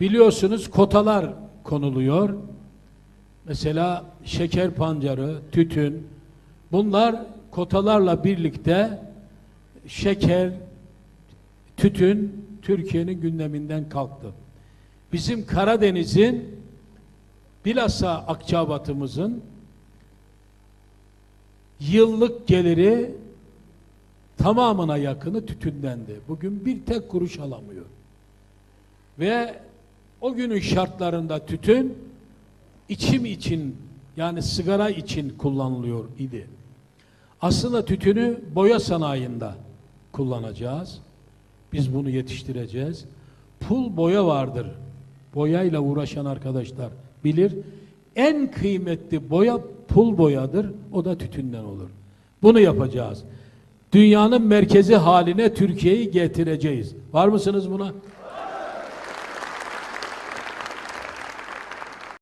Biliyorsunuz kotalar konuluyor. Mesela şeker pancarı, tütün. Bunlar kotalarla birlikte şeker, tütün Türkiye'nin gündeminden kalktı. Bizim Karadeniz'in bilhassa Akçabat'ımızın yıllık geliri tamamına yakını tütündendi. Bugün bir tek kuruş alamıyor. Ve o günün şartlarında tütün içim için yani sigara için kullanılıyor idi. Aslında tütünü boya sanayinde kullanacağız. Biz bunu yetiştireceğiz. Pul boya vardır. Boyayla uğraşan arkadaşlar bilir. En kıymetli boya pul boyadır. O da tütünden olur. Bunu yapacağız. Dünyanın merkezi haline Türkiye'yi getireceğiz. Var mısınız buna?